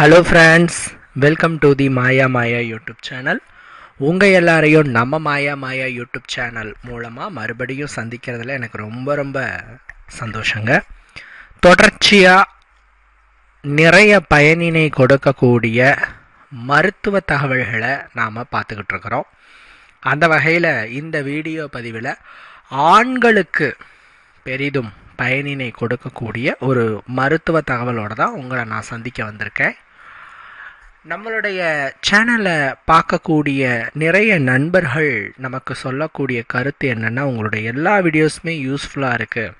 Hello friends welcome to the Maya Maya YouTube channel உங்கள் எல்லாரையும் நம்ம மாயா மாயா யூடியூப் சேனல் மூலமாக மறுபடியும் சந்திக்கிறதுல எனக்கு ரொம்ப ரொம்ப சந்தோஷங்க. தொடர்ச்சியாக நிறைய பயனினை கொடுக்கக்கூடிய மருத்துவ தகவல்களை நாம் பார்த்துக்கிட்டு இருக்கிறோம். அந்த வகையில் இந்த வீடியோ பதிவில் ஆண்களுக்கு பெரிதும் பயனினை கொடுக்கக்கூடிய ஒரு மருத்துவ தகவலோடு தான் உங்களை நான் சந்திக்க வந்திருக்கேன். நம்மளுடைய சேனலை பார்க்கக்கூடிய நிறைய நண்பர்கள் நமக்கு சொல்லக்கூடிய கருத்து என்னென்னா உங்களுடைய எல்லா வீடியோஸுமே யூஸ்ஃபுல்லாக இருக்குது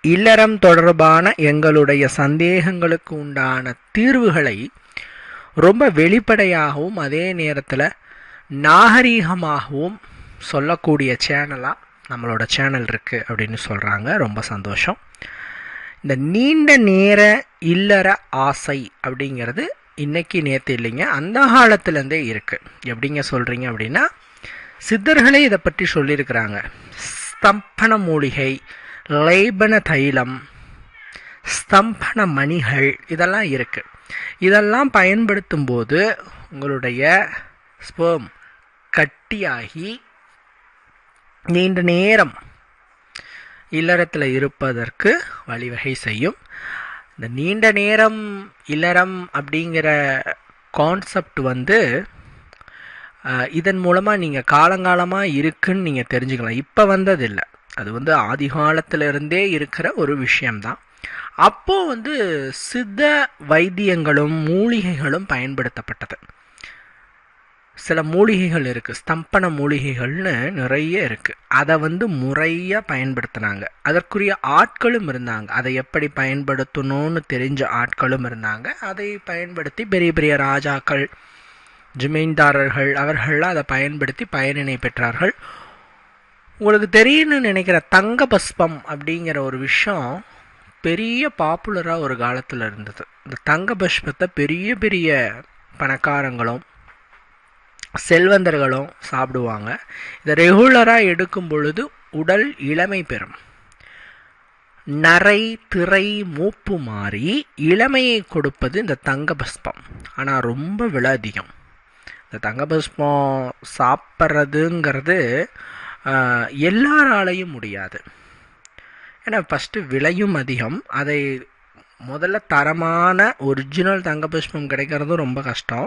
இல்லறம் தொடர்பான எங்களுடைய சந்தேகங்களுக்கு உண்டான தீர்வுகளை ரொம்ப வெளிப்படையாகவும் அதே நேரத்தில் நாகரீகமாகவும் சொல்லக்கூடிய சேனலாக நம்மளோட சேனல் இருக்குது அப்படின்னு சொல்கிறாங்க ரொம்ப சந்தோஷம். இந்த நீண்ட நேர இல்லற ஆசை அப்படிங்கிறது இன்னைக்கு நேற்று இல்லைங்க அந்த காலத்துலேருந்தே இருக்குது எப்படிங்க சொல்கிறீங்க அப்படின்னா சித்தர்களே இதை பற்றி சொல்லியிருக்கிறாங்க. ஸ்தம்பன மூலிகை லைபன தைலம் ஸ்தம்பன மணிகள் இதெல்லாம் இருக்குது இதெல்லாம் பயன்படுத்தும் போது உங்களுடைய ஸ்பேம் கட்டியாகி நீண்ட நேரம் இல்லறத்தில் இருப்பதற்கு வழிவகை செய்யும். இந்த நீண்ட நேரம் இல்லறம் அப்படிங்கிற கான்செப்ட் வந்து இதன் மூலமாக நீங்கள் காலங்காலமாக இருக்குன்னு நீங்கள் தெரிஞ்சுக்கலாம். இப்போ வந்ததில்லை. அது வந்து ஆதிகாலத்திலிருந்தே இருக்கிற ஒரு விஷயம்தான். அப்போது வந்து சித்த வைத்தியங்களும் மூலிகைகளும் பயன்படுத்தப்பட்டது. சில மூலிகைகள் இருக்குது ஸ்தம்பன மூலிகைகள்னு நிறைய இருக்குது அதை வந்து முறையாக பயன்படுத்தினாங்க. அதற்குரிய ஆட்களும் இருந்தாங்க. அதை எப்படி பயன்படுத்தணும்னு தெரிஞ்ச ஆட்களும் இருந்தாங்க. அதை பயன்படுத்தி பெரிய பெரிய ராஜாக்கள் ஜமீன்தாரர்கள் அவர்கள்லாம் அதை பயன்படுத்தி பயனினை பெற்றார்கள். உங்களுக்கு தெரியும்னு நினைக்கிற தங்க பஸ்பம் அப்படிங்கிற ஒரு விஷயம் பெரிய பாப்புலராக ஒரு காலத்தில் இருந்தது. இந்த தங்க பஸ்பத்தை பெரிய பெரிய பணக்காரங்களும் செல்வந்தர்களும் சாப்பிடுவாங்க. இதை ரெகுலராக எடுக்கும் பொழுது உடல் இளமை பெறும். நரை திரை மூப்பு மாறி இளமையை கொடுப்பது இந்த தங்க பஸ்பம் ஆனால் ரொம்ப விலை அதிகம். இந்த தங்க பஸ்பம் சாப்பிட்றதுங்கிறது எல்லாராலையும் முடியாது. ஏன்னா ஃபஸ்ட்டு விலையும் அதிகம். அதை முதல்ல தரமான ஒரிஜினல் தங்க புஷ்பம் கிடைக்கிறதும் ரொம்ப கஷ்டம்.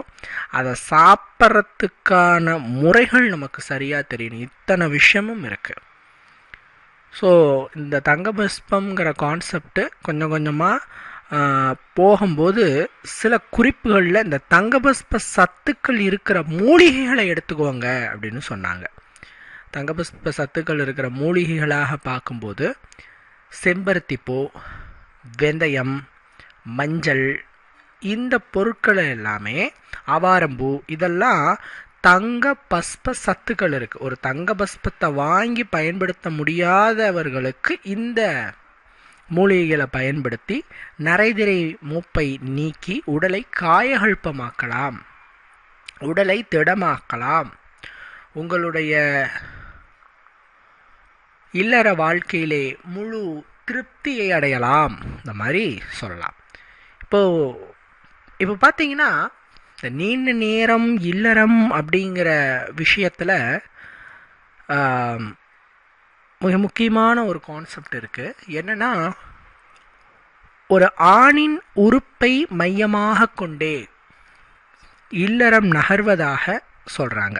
அதை சாப்பிட்றதுக்கான முறைகள் நமக்கு சரியாக தெரியணும். இத்தனை விஷயமும் இருக்குது ஸோ இந்த தங்க புஷ்பங்கிற கான்செப்ட்டு கொஞ்சம் கொஞ்சமாக போகும்போது சில குறிப்புகளில் இந்த தங்க புஷ்ப சத்துக்கள் இருக்கிற மூலிகைகளை எடுத்துக்கோங்க அப்படின்னு சொன்னாங்க. தங்க புஷ்ப சத்துக்கள் இருக்கிற மூலிகைகளாக பார்க்கும்போது செம்பருத்தி பூ வெந்தயம் மஞ்சள் இந்த பொருட்கள் எல்லாமே ஆவாரம்பூ இதெல்லாம் தங்க பஸ்ப சத்துக்கள் இருக்குது ஒரு தங்க பஸ்பத்தை வாங்கி பயன்படுத்த முடியாதவர்களுக்கு இந்த மூலிகைகளை பயன்படுத்தி நரைதிரை மூப்பை நீக்கி உடலை காயகல்பமாக்கலாம். உடலை திடமாக்கலாம். உங்களுடைய இல்லற வாழ்க்கையிலே முழு திருப்தியை அடையலாம். இந்த மாதிரி சொல்லலாம். இப்போ இப்போ பார்த்தீங்கன்னா இந்த நீண்ட நேரம் இல்லறம் அப்படிங்கிற விஷயத்தில் மிக முக்கியமான ஒரு கான்செப்ட் இருக்குது என்னன்னா ஒரு ஆணின் உறுப்பை மையமாக கொண்டே இல்லறம் நகர்வதாக சொல்கிறாங்க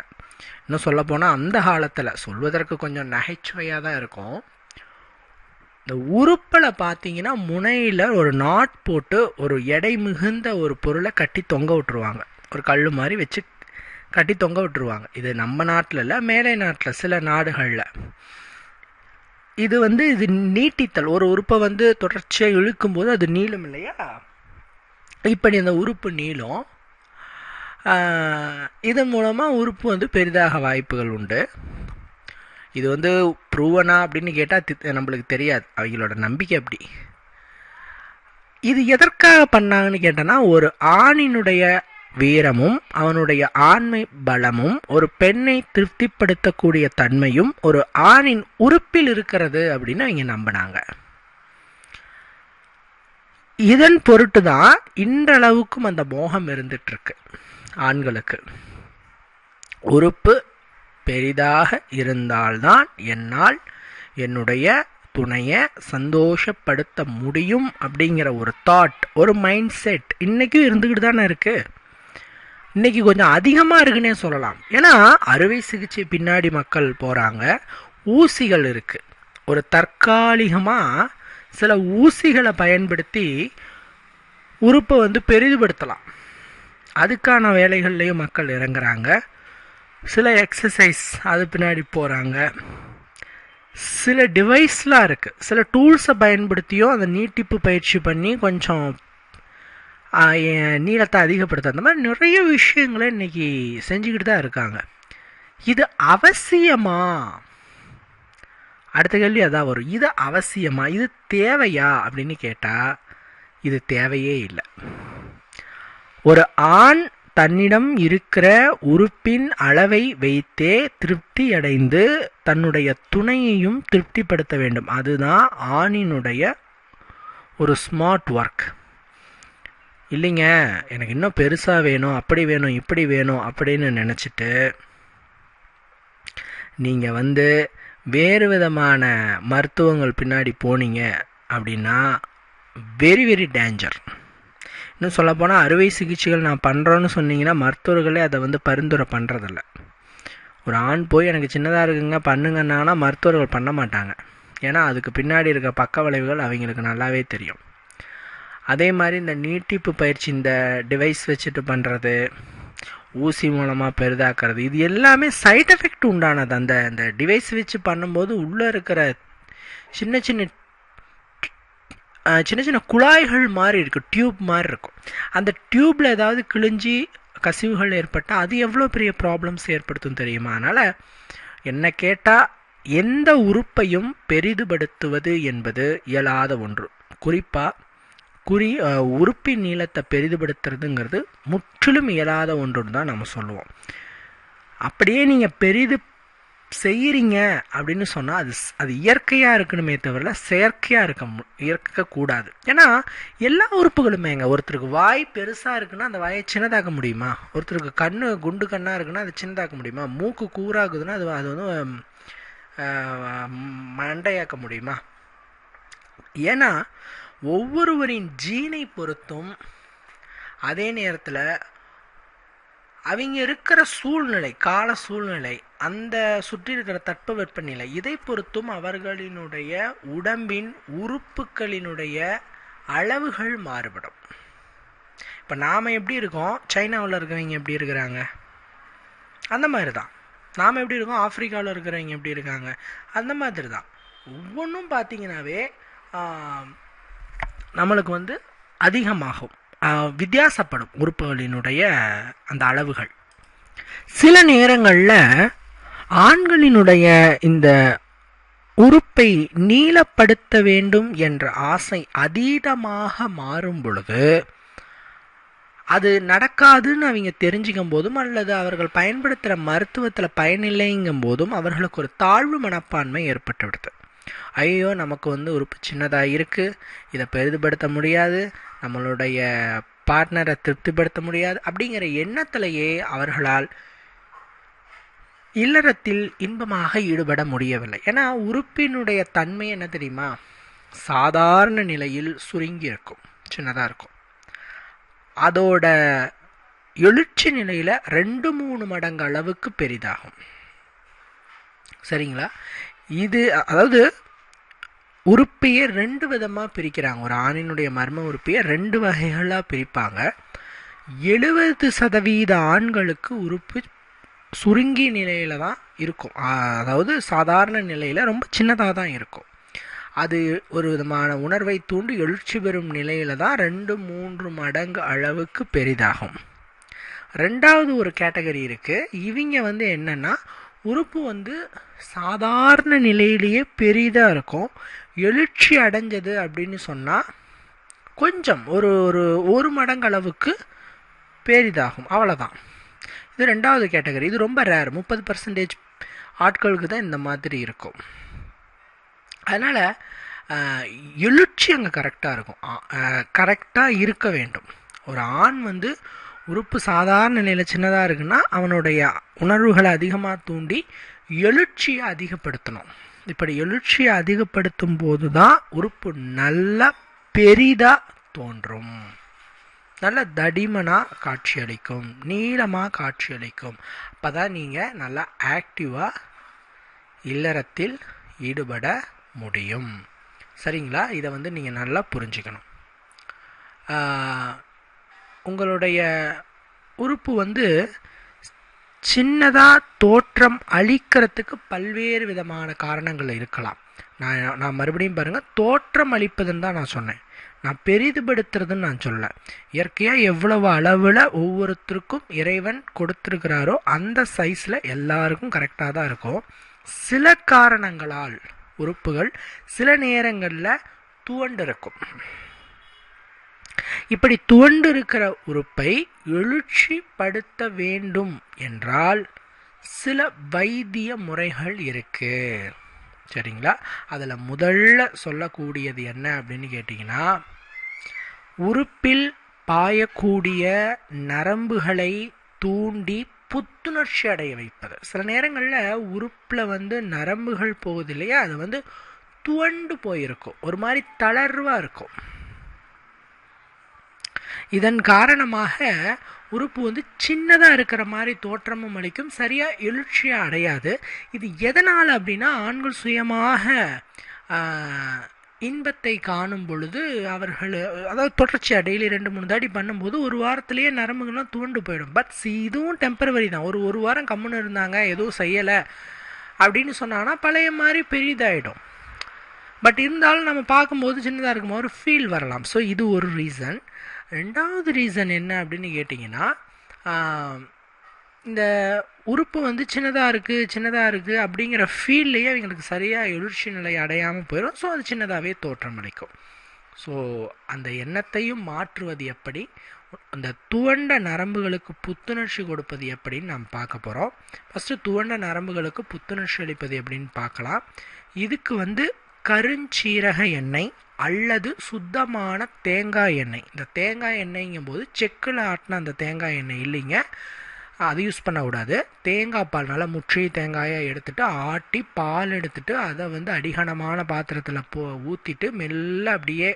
இன்னும் சொல்லப்போனால் அந்த காலத்தில் சொல்வதற்கு கொஞ்சம் நகைச்சுவையாக தான் இருக்கும். இந்த உறுப்பில் பார்த்தீங்கன்னா முனையில் ஒரு நாட் போட்டு ஒரு எடை மிகுந்த ஒரு பொருளை கட்டி தொங்க விட்டுருவாங்க. ஒரு கல் மாதிரி வச்சு கட்டி தொங்க விட்டுருவாங்க. இது நம்ம நாட்டில் இல்லை மேலை நாட்டில் சில நாடுகளில். இது வந்து இது நீட்டித்தல். ஒரு உறுப்பை வந்து தொடர்ச்சியாக இழுக்கும்போது அது நீளும் இல்லையா? இப்படி அந்த உறுப்பு நீளும். இதன் மூலமாக உறுப்பு வந்து பெரிதாக வாய்ப்புகள் உண்டு. இது வந்து ப்ரூவனா அப்படின்னு கேட்டால் நம்மளுக்கு தெரியாது. அவங்களோட நம்பிக்கை அப்படி. இது எதற்காக பண்ணாங்கன்னு கேட்டோன்னா ஒரு ஆணினுடைய வீரமும் அவனுடைய ஆண்மை பலமும் ஒரு பெண்ணை திருப்திப்படுத்தக்கூடிய தன்மையும் ஒரு ஆணின் உறுப்பில் இருக்கிறது அப்படின்னு அவங்க நம்பினாங்க. இதன் பொருட்டு தான் இன்றளவுக்கும் அந்த மோகம் இருந்துட்டு இருக்கு. ஆண்களுக்கு. உறுப்பு பெரிதாக இருந்தால்தான் என்னால் என்னுடைய துணையை சந்தோஷப்படுத்த முடியும் அப்படிங்கிற ஒரு தாட் ஒரு மைண்ட் செட் இன்றைக்கும் இருந்துக்கிட்டு தானே இருக்குது இன்றைக்கி கொஞ்சம் அதிகமாக இருக்குன்னே சொல்லலாம். ஏன்னா அறுவை சிகிச்சை பின்னாடி மக்கள் போகிறாங்க ஊசிகள் இருக்குது ஒரு தற்காலிகமாக சில ஊசிகளை பயன்படுத்தி உறுப்பை வந்து பெரிதுபடுத்தலாம். அதுக்கான வேலைகள்லேயும் மக்கள் இறங்குறாங்க. சில எக்ஸசைஸ் அது பின்னாடி போகிறாங்க சில டிவைஸ்லாம் இருக்குது சில டூல்ஸை பயன்படுத்தியும் அந்த நீட்டிப்பு பயிற்சி பண்ணி கொஞ்சம் நீளத்தை அதிகப்படுத்த. அந்த மாதிரி நிறைய விஷயங்களை இன்னைக்கு செஞ்சுக்கிட்டு தான் இருக்காங்க. இது அவசியமா? அடுத்த கேள்வி அதான் வரும். இது அவசியமா? இது தேவையா? அப்படின்னு கேட்டால் இது தேவையே இல்லை. ஒரு ஆண் தன்னிடம் இருக்கிற உறுப்பின் அளவை வைத்தே திருப்தி அடைந்து தன்னுடைய துணையையும் திருப்திப்படுத்த வேண்டும். அதுதான் ஆணினுடைய ஒரு ஸ்மார்ட் ஒர்க் இல்லைங்க எனக்கு இன்னும் பெருசாக வேணும் அப்படி வேணும் இப்படி வேணும் அப்படின்னு நினச்சிட்டு நீங்கள் வந்து வேறு விதமான மருத்துவங்கள் பின்னாடி போனீங்க அப்படின்னா வெரி வெரி டேஞ்சர் இன்னும் சொல்லப்போனால் அறுவை சிகிச்சைகள் நான் பண்ணுறோன்னு சொன்னீங்கன்னா மருத்துவர்களே அதை வந்து பரிந்துரை பண்ணுறதில்ல ஒரு ஆண் போய் எனக்கு சின்னதாக இருக்குங்க பண்ணுங்கன்னா மருத்துவர்கள் பண்ண மாட்டாங்க. ஏன்னா அதுக்கு பின்னாடி இருக்க பக்க விளைவுகள் அவங்களுக்கு நல்லாவே தெரியும். அதே மாதிரி இந்த நீட்டிப்பு பயிற்சி இந்த டிவைஸ் வச்சுட்டு பண்ணுறது ஊசி மூலமாக பெரிதாக்குறது இது எல்லாமே சைட் எஃபெக்ட் உண்டானது. அந்த அந்த டிவைஸ் வச்சு பண்ணும்போது உள்ளே இருக்கிற சின்ன சின்ன சின்ன சின்ன குழாய்கள் மாதிரி இருக்கும் டியூப் மாதிரி இருக்கும். அந்த டியூப்பில் ஏதாவது கிழிஞ்சி கசிவுகள் ஏற்பட்டால் அது எவ்வளோ பெரிய ப்ராப்ளம்ஸ் ஏற்படுத்தும் தெரியுமா? அதனால் என்ன கேட்டால் எந்த உறுப்பையும் பெரிதுபடுத்துவது என்பது இயலாத ஒன்று. குறிப்பாக குறி உறுப்பின் நீளத்தை பெரிதுபடுத்துறதுங்கிறது முற்றிலும் இயலாத ஒன்றுன்னு தான் நம்ம சொல்லுவோம். அப்படியே நீங்கள் பெரிது செய்கிறீங்க அப்படின்னு சொன்னால் அது அது இயற்கையாக இருக்கணுமே தவிர செயற்கையாக இருக்க இருக்கக்கூடாது ஏன்னா எல்லா உறுப்புகளுமேங்க ஒருத்தருக்கு வாய் பெருசாக இருக்குன்னா அந்த வாயை சின்னதாக்க முடியுமா? ஒருத்தருக்கு கண் குண்டு கண்ணாக இருக்குன்னா அதை சின்னதாக்க முடியுமா? மூக்கு கூறாகுதுன்னா அது அது வந்து மண்டையாக்க முடியுமா? ஏன்னா ஒவ்வொருவரின் ஜீனை பொறுத்தும் அதே நேரத்தில் அவங்க இருக்கிற சூழ்நிலை கால சூழ்நிலை அந்த சுற்றி இருக்கிற தட்பவெப்பநிலை இதை பொறுத்தும் அவர்களினுடைய உடம்பின் உறுப்புகளினுடைய அளவுகள் மாறுபடும். இப்போ நாம் எப்படி இருக்கோம்? சைனாவில் இருக்கிறவங்க எப்படி இருக்கிறாங்க? அந்த மாதிரி தான் நாம் எப்படி இருக்கோம்? ஆஃப்ரிக்காவில் இருக்கிறவங்க எப்படி இருக்காங்க? அந்த மாதிரி தான் ஒவ்வொன்றும் பார்த்தீங்கன்னாவே நம்மளுக்கு வந்து அதிகமாகும். வித்தியாசப்படும் உறுப்புகளினுடைய அந்த அளவுகள். சில நேரங்களில் ஆண்களினுடைய இந்த உறுப்பை நீளப்படுத்த வேண்டும் என்ற ஆசை அதீதமாக மாறும் பொழுது அது நடக்காதுன்னு அவங்க தெரிஞ்சுக்கும் போதும் அல்லது அவர்கள் பயன்படுத்துகிற மருத்துவத்தில் பயனில்லைங்கும் போதும் அவர்களுக்கு ஒரு தாழ்வு மனப்பான்மை ஏற்பட்டு விடுது ஐயோ நமக்கு வந்து உறுப்பு சின்னதாக இருக்குது இதை பெரிதுபடுத்த முடியாது நம்மளுடைய பார்ட்னரை திருப்திப்படுத்த முடியாது அப்படிங்கிற எண்ணத்திலேயே அவர்களால் இல்லறத்தில் இன்பமாக ஈடுபட முடியவில்லை. ஏன்னா உறுப்பினுடைய தன்மை என்ன தெரியுமா? சாதாரண நிலையில் சுருங்கி இருக்கும் சின்னதாக இருக்கும். அதோட எழுச்சி நிலையில் ரெண்டு மூணு மடங்கு அளவுக்கு பெரிதாகும். சரிங்களா? இது அதாவது உறுப்பையே ரெண்டு விதமாக பிரிக்கிறாங்க. ஒரு ஆணினுடைய மர்ம உறுப்பையை ரெண்டு வகைகளாக பிரிப்பாங்க. எழுபது சதவீத ஆண்களுக்கு உறுப்பு சுருங்கி நிலையில் தான் இருக்கும். அதாவது சாதாரண நிலையில் ரொம்ப சின்னதாக தான் இருக்கும். அது ஒரு விதமான உணர்வை தூண்டி எழுச்சி பெறும் நிலையில் தான் ரெண்டு மூன்று மடங்கு அளவுக்கு பெரிதாகும். ரெண்டாவது ஒரு கேட்டகரி இருக்குது இவங்க வந்து என்னென்னா உறுப்பு வந்து சாதாரண நிலையிலேயே பெரிதாக இருக்கும். எழுச்சி அடைஞ்சது அப்படின்னு சொன்னால் கொஞ்சம் ஒரு ஒரு ஒரு மடங்கு அளவுக்கு பெரிதாகும். அவ்வளோதான் இது ரெண்டாவது கேட்டகரி. இது ரொம்ப ரேர் முப்பது பர்சன்டேஜ் ஆட்களுக்கு தான் இந்த மாதிரி இருக்கும். அதனால் எழுச்சி அங்கே கரெக்டாக இருக்கும். கரெக்டாக இருக்க வேண்டும். ஒரு ஆண் வந்து உறுப்பு சாதாரண நிலையில் சின்னதாக இருக்குன்னா அவனுடைய உணர்வுகளை அதிகமாக தூண்டி எழுச்சியை அதிகப்படுத்தணும். இப்படி எழுச்சியை அதிகப்படுத்தும் போது தான் உறுப்பு நல்லா பெரிதாக தோன்றும். நல்ல தடிமனாக காட்சியளிக்கும் நீளமாக காட்சியளிக்கும் அப்போ தான் நீங்கள் நல்லா ஆக்டிவாக இல்லறத்தில் ஈடுபட முடியும். சரிங்களா? இதை வந்து நீங்கள் நல்லா புரிஞ்சுக்கணும். உங்களுடைய உறுப்பு வந்து சின்னதாக தோற்றம் அளிக்கிறதுக்கு பல்வேறு விதமான காரணங்கள் இருக்கலாம். நான் நான் மறுபடியும் பாருங்கள் தோற்றம் அளிப்பதுன்னு தான் நான் சொன்னேன். நான் பெரிதுபடுத்துறதுன்னு நான் சொல்ல இயற்கையாக எவ்வளவு அளவில் ஒவ்வொருத்தருக்கும் இறைவன் கொடுத்துருக்கிறாரோ அந்த சைஸில் எல்லாருக்கும் கரெக்டாக தான் இருக்கும். சில காரணங்களால் உறுப்புகள் சில நேரங்களில் துவண்டிருக்கும். இப்படி துவண்டு இருக்கிற உறுப்பை எழுச்சிப்படுத்த வேண்டும் என்றால் சில வைத்திய முறைகள் இருக்கு. சரிங்களா? அதில் முதல்ல சொல்லக்கூடியது என்ன அப்படின்னு கேட்டிங்கன்னா உறுப்பில் பாயக்கூடிய நரம்புகளை தூண்டி புத்துணர்ச்சி அடைய வைப்பது. சில நேரங்களில் உறுப்பில் வந்து நரம்புகள் போகுது இல்லையா? அது வந்து துவண்டு போயிருக்கும். ஒரு மாதிரி தளர்வாக இருக்கும். இதன் காரணமாக உறுப்பு வந்து சின்னதாக இருக்கிற மாதிரி தோற்றமும் அளிக்கும் சரியாக எழுச்சியாக அடையாது. இது எதனால் அப்படின்னா ஆண்கள் சுயமாக இன்பத்தை காணும் பொழுது அவர்கள் அதாவது தொடர்ச்சியாக டெய்லி ரெண்டு மூணு தாடி பண்ணும்போது ஒரு வாரத்திலேயே நரம்புகள்லாம் தூண்டு போயிடும். பட் இதுவும் டெம்பரவரி தான். ஒரு ஒரு வாரம் கம்முன்னு இருந்தாங்க எதுவும் செய்யலை அப்படின்னு சொன்னாங்கன்னா பழைய மாதிரி பெரிதாயிடும். பட் இருந்தாலும் நம்ம பார்க்கும்போது சின்னதாக இருக்கும்போது ஒரு ஃபீல் வரலாம். ஸோ இது ஒரு ரீசன் ரெண்டாவது ரீசன் என்ன அப்படின்னு கேட்டிங்கன்னா இந்த உறுப்பு வந்து சின்னதாக இருக்குது சின்னதாக இருக்குது அப்படிங்கிற ஃபீல்லையே அவங்களுக்கு சரியாக எழுச்சி நிலை அடையாமல் போயிடும் ஸோ அது சின்னதாகவே தோற்றமளிக்கும் ஸோ அந்த எண்ணத்தையும் மாற்றுவது எப்படி? அந்த துவண்ட நரம்புகளுக்கு புத்துணர்ச்சி கொடுப்பது எப்படின்னு நாம் பார்க்க போகிறோம் ஃபஸ்ட்டு துவண்ட நரம்புகளுக்கு புத்துணர்ச்சி அளிப்பது எப்படின்னு பார்க்கலாம். இதுக்கு வந்து கருஞ்சீரக எண்ணெய் அல்லது சுத்தமான தேங்காய் எண்ணெய். இந்த தேங்காய் எண்ணெய்ங்கும் போது செக்கில் ஆட்டின அந்த தேங்காய் எண்ணெய் இல்லைங்க. அது யூஸ் பண்ணக்கூடாது தேங்காய் பால் நல்லா முற்றி தேங்காயை எடுத்துகிட்டு ஆட்டி பால் எடுத்துகிட்டு அதை வந்து அடிகனமான பாத்திரத்தில் போ ஊற்றிட்டு மெல்ல அப்படியே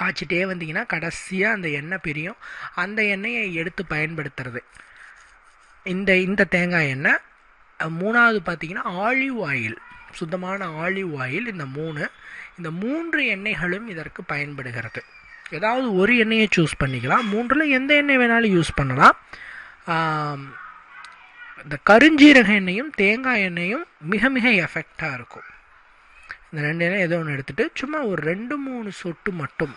காய்ச்சிட்டே வந்தீங்கன்னா கடைசியாக அந்த எண்ணெய் பிரியும். அந்த எண்ணெயை எடுத்து பயன்படுத்துறது. இந்த இந்த தேங்காய் எண்ணெய். மூணாவது பார்த்தீங்கன்னா ஆலிவ் ஆயில். சுத்தமான ஆலிவ் ஆயில் இந்த மூணு இந்த மூன்று எண்ணெய்களும் இதற்கு பயன்படுகிறது. ஏதாவது ஒரு எண்ணெயை சூஸ் பண்ணிக்கலாம். மூன்றில் எந்த எண்ணெய் வேணாலும் யூஸ் பண்ணலாம். இந்த கருஞ்சீரக எண்ணெயும் தேங்காய் எண்ணெயும் மிக மிக எஃபெக்டாக இருக்கும். இந்த ரெண்டு எண்ணெய் ஏதோ ஒன்று எடுத்துகிட்டு சும்மா ஒரு ரெண்டு மூணு சொட்டு மட்டும்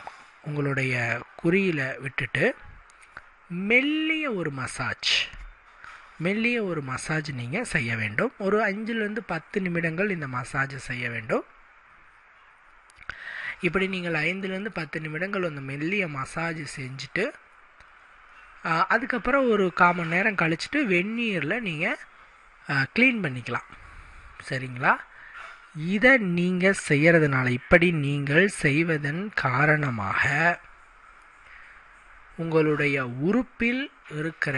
உங்களுடைய குறியில் விட்டுட்டு மெல்லிய ஒரு மசாஜ் மெல்லிய ஒரு மசாஜ் நீங்கள் செய்ய வேண்டும். ஒரு அஞ்சுலேருந்து பத்து நிமிடங்கள் இந்த மசாஜ் செய்ய வேண்டும். இப்படி நீங்கள் ஐந்துலேருந்து பத்து நிமிடங்கள் அந்த மெல்லிய மசாஜ் செஞ்சுட்டு அதுக்கப்புறம் ஒரு கால் மணி நேரம் கழிச்சிட்டு வெந்நீரில் நீங்கள் க்ளீன் பண்ணிக்கலாம். சரிங்களா? இதை நீங்கள் செய்கிறதுனால இப்படி நீங்கள் செய்வதன் காரணமாக உங்களுடைய உறுப்பில் இருக்கிற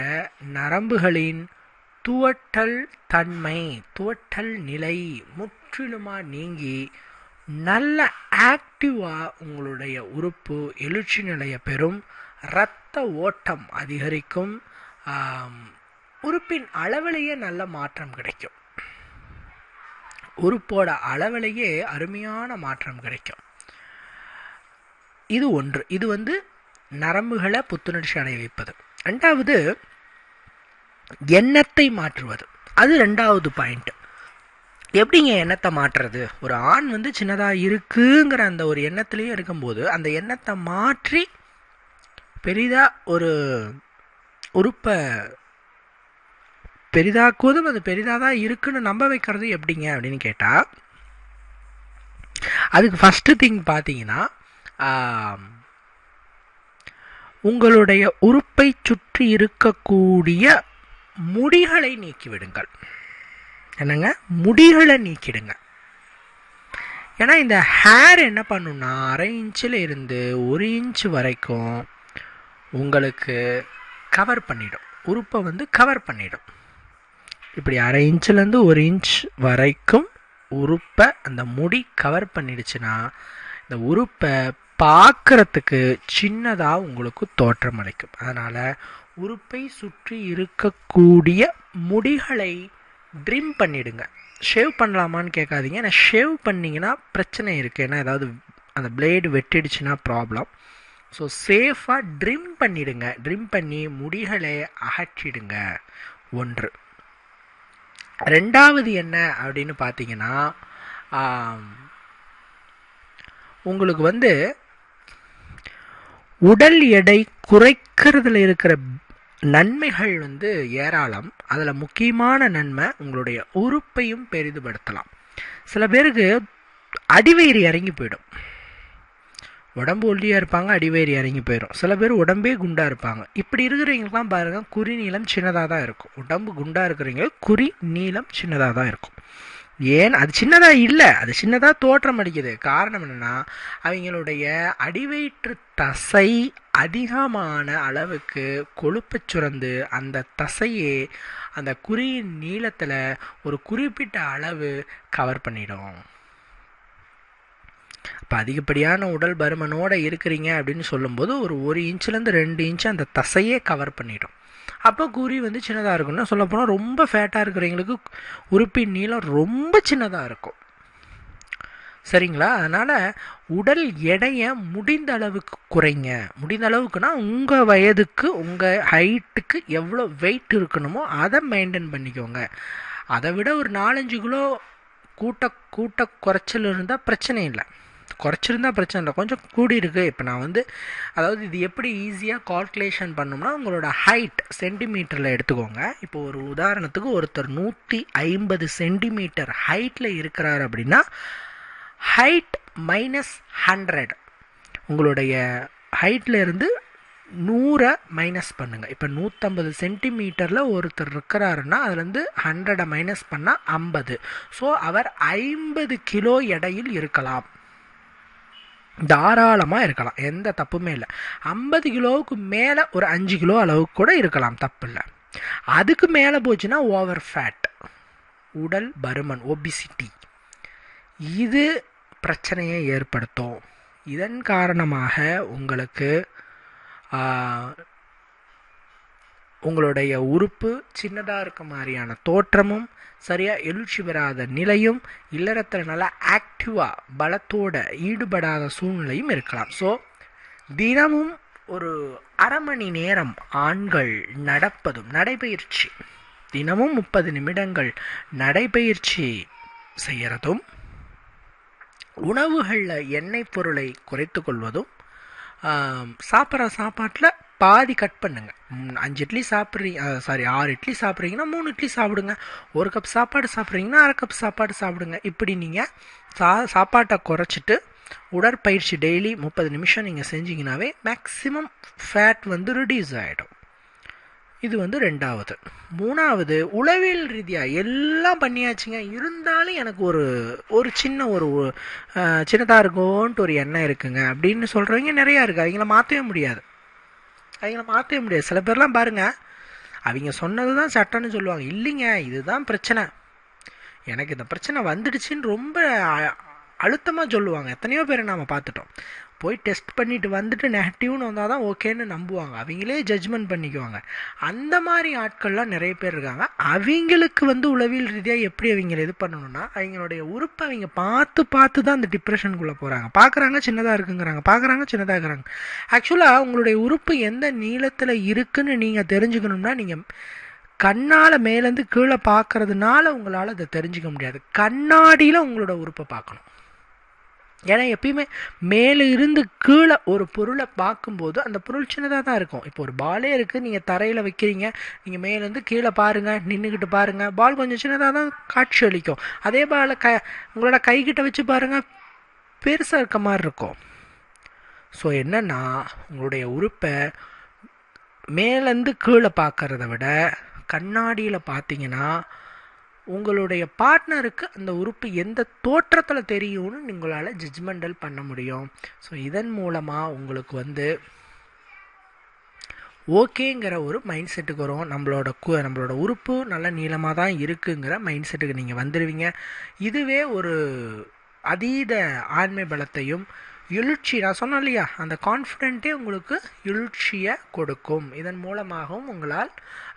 நரம்புகளின் துவட்டல் தன்மை துவட்டல் நிலை முற்றிலுமாக நீங்கி நல்ல ஆக்டிவாக உங்களுடைய உறுப்பு எழுச்சி நிலையை பெறும் இரத்த ஓட்டம் அதிகரிக்கும் உறுப்பின் அளவிலேயே நல்ல மாற்றம் கிடைக்கும். உறுப்போட அளவிலேயே அருமையான மாற்றம் கிடைக்கும். இது ஒன்று. இது வந்து நரம்புகளை புத்துணர்ச்சி அடைய வைப்பது. ரெண்டாவது எண்ணத்தை மாற்றுவது. அது ரெண்டாவது பாயிண்ட் எப்படிங்க எண்ணத்தை மாற்றுறது? ஒரு ஆண் வந்து சின்னதாக இருக்குங்கிற அந்த ஒரு எண்ணத்திலேயே இருக்கும்போது அந்த எண்ணத்தை மாற்றி பெரிதாக ஒரு உறுப்பை பெரிதாக்குவதும் அது பெரிதாக தான் இருக்குன்னு நம்ப வைக்கிறது எப்படிங்க அப்படின்னு கேட்டால் அதுக்கு ஃபஸ்ட்டு திங் பார்த்தீங்கன்னா உங்களுடைய உறுப்பை சுற்றி இருக்கக்கூடிய முடிகளை நீக்கிவிடுங்கள். என்னங்க? முடிகளை நீக்கிடுங்க. ஏன்னா இந்த ஹேர் என்ன பண்ணுன்னா அரை இன்ச்சில் இருந்து ஒரு இன்ச் வரைக்கும் உங்களுக்கு கவர் பண்ணிடும். உறுப்பை வந்து கவர் பண்ணிடும். இப்படி அரை இன்ச்சிலேருந்து ஒரு இன்ச் வரைக்கும் உறுப்பை அந்த முடி கவர் பண்ணிடுச்சுன்னா இந்த உறுப்பை பார்க்கறதுக்கு சின்னதாக உங்களுக்கு தோற்றம் அளிக்கும். அதனால் உறுப்பை சுற்றி இருக்கக்கூடிய முடிகளை ட்ரிம் பண்ணிடுங்க. ஷேவ் பண்ணலாமான்னு கேட்காதீங்க. ஏன்னா ஷேவ் பண்ணிங்கன்னா பிரச்சனை இருக்குது ஏன்னா ஏதாவது அந்த பிளேடு வெட்டிடுச்சுன்னா ப்ராப்ளம் ஸோ சேஃபாக ட்ரிம் பண்ணிடுங்க. ட்ரிம் பண்ணி முடிகளை அகற்றிடுங்க. ஒன்று. ரெண்டாவது என்ன அப்படின்னு பார்த்தீங்கன்னா உங்களுக்கு வந்து உடல் எடை குறைக்கிறதுல இருக்கிற நன்மைகள் வந்து ஏராளம். அதில் முக்கியமான நன்மை உங்களுடைய உறுப்பையும் பெரிதுபடுத்தலாம். சில பேருக்கு அடிவயிறு இறங்கி போயிடும். உடம்பு ஒல்லியாக இருப்பாங்க அடிவயிறு இறங்கி போயிடும். சில பேர் உடம்பே குண்டாக இருப்பாங்க. இப்படி இருக்கிறவங்களுக்குலாம் பாருங்கள் குறி நீளம் சின்னதாக தான் இருக்கும். உடம்பு குண்டாக இருக்கிறவங்க குறி நீளம் சின்னதாக தான் இருக்கும். ஏன்? அது சின்னதாக இல்லை. அது சின்னதாக தோற்றம் அடிக்குது. காரணம் என்னென்னா அவங்களுடைய அடிவயிற்று தசை அதிகமான அளவுக்கு கொழுப்பு சுரந்து அந்த தசையே அந்த குறியின் நீளத்தில் ஒரு குறிப்பிட்ட அளவு கவர் பண்ணிடும். இப்போ அதிகப்படியான உடல் பருமனோடு இருக்கிறீங்க அப்படின்னு சொல்லும்போது ஒரு ஒரு இன்ச்லேருந்து ரெண்டு இன்ச்சு அந்த தசையே கவர் பண்ணிடும். அப்போ குறி வந்து சின்னதாக இருக்கும்னா சொல்லப்போனால் ரொம்ப ஃபேட்டாக இருக்கிறவங்களுக்கு உறுப்பின் நீளம் ரொம்ப சின்னதாக இருக்கும். சரிங்களா? அதனால் உடல் எடையை முடிந்த அளவுக்கு குறைங்க. முடிந்த அளவுக்குனா உங்கள் வயதுக்கு உங்கள் ஹைட்டுக்கு எவ்வளோ வெயிட் இருக்கணுமோ அதை மெயின்டைன் பண்ணிக்கோங்க. அதை விட ஒரு நாலஞ்சு கிலோ கூட்ட கூட்ட குறைச்சல் இருந்தால் பிரச்சனை இல்லை. குறைச்சிருந்தா பிரச்சனை இல்லை. கொஞ்சம் கூடி இருக்குது இப்போ நான் வந்து அதாவது இது எப்படி ஈஸியாக கால்குலேஷன் பண்ணோம்னா உங்களோட ஹைட் சென்டிமீட்டரில் எடுத்துக்கோங்க. இப்போ ஒரு உதாரணத்துக்கு ஒருத்தர் நூற்றி ஐம்பது சென்டிமீட்டர் ஹைட்டில் இருக்கிறார் அப்படின்னா ஹைட் மைனஸ் ஹண்ட்ரட் உங்களுடைய ஹைட்டில் இருந்து நூறை மைனஸ் பண்ணுங்கள் இப்போ நூற்றம்பது சென்டிமீட்டரில் ஒருத்தர் இருக்கிறாருன்னா அதுலேருந்து ஹண்ட்ரடை மைனஸ் பண்ணால் ஐம்பது. ஸோ அவர் ஐம்பது கிலோ எடையில் இருக்கலாம். தாராளமாக இருக்கலாம். எந்த தப்புமே இல்லை. ஐம்பது கிலோவுக்கு மேலே ஒரு அஞ்சு கிலோ அளவுக்கு கூட இருக்கலாம். தப்பு இல்லை. அதுக்கு மேலே போச்சுன்னா ஓவர் ஃபேட் உடல் பருமன் ஒபிசிட்டி இது பிரச்சனையை ஏற்படுத்தும். இதன் காரணமாக உங்களுக்கு உங்களுடைய உறுப்பு சின்னதாக இருக்க மாதிரியான தோற்றமும் சரியாக எழுச்சி பெறாத நிலையும் இல்லறத்தில் நல்லா ஆக்டிவாக பலத்தோட ஈடுபடாத சூழ்நிலையும் இருக்கலாம். ஸோ தினமும் ஒரு அரை மணி நேரம் ஆண்கள் நடப்பதும் நடைபயிற்சி. தினமும் முப்பது நிமிடங்கள் நடைபயிற்சி செய்கிறதும் உணவுகளில் எண்ணெய் பொருளை குறைத்து கொள்வதும் சாப்பிட்ற சாப்பாட்டில் பாதி கட் பண்ணுங்க. அஞ்சு இட்லி சாப்பிட்றீங்க சாரி ஆறு இட்லி சாப்பிட்றீங்கன்னா மூணு இட்லி சாப்பிடுங்க. ஒரு கப் சாப்பாடு சாப்பிட்றீங்கன்னா அரை கப் சாப்பாடு சாப்பிடுங்க. இப்படி நீங்கள் சா சாப்பாட்டை குறைச்சிட்டு உடற்பயிற்சி டெய்லி முப்பது நிமிஷம் நீங்கள் செஞ்சீங்கன்னாவே மேக்ஸிமம் ஃபேட் வந்து ரிடியூஸ் ஆகிடும் இது வந்து ரெண்டாவது. மூணாவது உளவியல் ரீதியாக எல்லாம் பண்ணியாச்சுங்க. இருந்தாலும் எனக்கு ஒரு ஒரு சின்ன ஒரு சின்னதாக இருக்கும்ன்ட்டு ஒரு எண்ணம் இருக்குங்க. அப்படின்னு சொல்கிறவங்க நிறையா இருக்குது அவங்கள மாற்றவே முடியாது. அவங்கள மாற்றவே முடியாது. சில பேர்லாம் பாருங்கள் அவங்க சொன்னது தான் சட்டம்னு சொல்லுவாங்க. இல்லைங்க இதுதான் பிரச்சனை. எனக்கு இந்த பிரச்சனை வந்துடுச்சின்னு ரொம்ப அழுத்தமாக சொல்லுவாங்க. எத்தனையோ பேரை நாம் பார்த்துட்டோம். போய் டெஸ்ட் பண்ணிட்டு வந்துட்டு நெகட்டிவ்னு வந்தால் தான் ஓகேன்னு நம்புவாங்க. அவங்களே ஜட்ஜ்மெண்ட் பண்ணிக்குவாங்க. அந்த மாதிரி ஆட்கள்லாம் நிறைய பேர் இருக்காங்க. அவங்களுக்கு வந்து உளவியல் ரீதியாக எப்படி அவங்கள இது பண்ணணும்னா அவங்களுடைய உறுப்பை அவங்க பார்த்து பார்த்து தான் அந்த டிப்ரெஷனுக்குள்ளே போகிறாங்க பார்க்குறாங்க சின்னதாக இருக்குங்கிறாங்க. பார்க்குறாங்க சின்னதாக இருக்கிறாங்க. ஆக்சுவலாக உங்களுடைய உறுப்பு எந்த நீளத்தில் இருக்குன்னு நீங்கள் தெரிஞ்சுக்கணும்னா நீங்கள் கண்ணால் மேலேருந்து கீழே பார்க்கறதுனால உங்களால் அதை தெரிஞ்சுக்க முடியாது. கண்ணாடியில் உங்களோட உறுப்பை பார்க்கணும். ஏன்னா எப்பயுமே மேலே இருந்து கீழே ஒரு பொருளை பார்க்கும்போது அந்த பொருள் சின்னதாக தான் இருக்கும். இப்போ ஒரு பாலே இருக்குது நீங்கள் தரையில் வைக்கிறீங்க நீங்கள் மேலேருந்து கீழே பாருங்கள் நின்றுக்கிட்டு பாருங்கள் பால் கொஞ்சம் சின்னதாக தான் காட்சி அளிக்கும். அதே பாலை க உங்களோட கைக்கிட்ட வச்சு பாருங்கள் பெருசாக இருக்க மாதிரி இருக்கும். ஸோ என்னென்னா உங்களுடைய உறுப்பை மேலேருந்து கீழே பார்க்குறத விட கண்ணாடியில் பார்த்தீங்கன்னா உங்களுடைய பார்ட்னருக்கு அந்த உறுப்பு எந்த தோற்றத்தில் தெரியும்னு உங்களால் ஜட்ஜ்மெண்டல் பண்ண முடியும். ஸோ இதன் மூலமாக உங்களுக்கு வந்து ஓகேங்கிற ஒரு மைண்ட் செட்டுக்கு வரும். நம்மளோட கு நம்மளோட உறுப்பு நல்ல நீளமாக தான் இருக்குங்கிற மைண்ட் செட்டுக்கு நீங்கள் வந்துடுவீங்க இதுவே ஒரு அதீத ஆண்மை பலத்தையும் எழுச்சி நான் சொன்னேன் இல்லையா அந்த கான்ஃபிடென்ட்டே உங்களுக்கு எழுச்சியை கொடுக்கும். இதன் மூலமாகவும் உங்களால்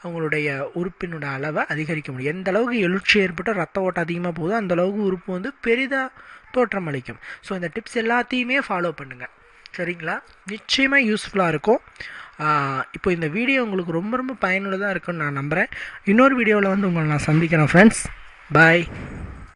உங்களுடைய உறுப்பினோட அளவை அதிகரிக்க முடியும். எந்த அளவுக்கு எழுச்சி ஏற்பட்டு ரத்த ஓட்டம் அதிகமாக போகுதோ அந்த அளவுக்கு உறுப்பு வந்து பெரிதாக தோற்றம் அளிக்கும். ஸோ இந்த டிப்ஸ் எல்லாத்தையுமே ஃபாலோ பண்ணுங்கள் சரிங்களா? நிச்சயமாக யூஸ்ஃபுல்லாக இருக்கும். இப்போ இந்த வீடியோ உங்களுக்கு ரொம்ப ரொம்ப பயனுள்ளதாக இருக்குன்னு நான் நம்புகிறேன் இன்னொரு வீடியோவில் வந்து உங்களை நான் சந்திக்கிறேன் ஃப்ரெண்ட்ஸ் பாய்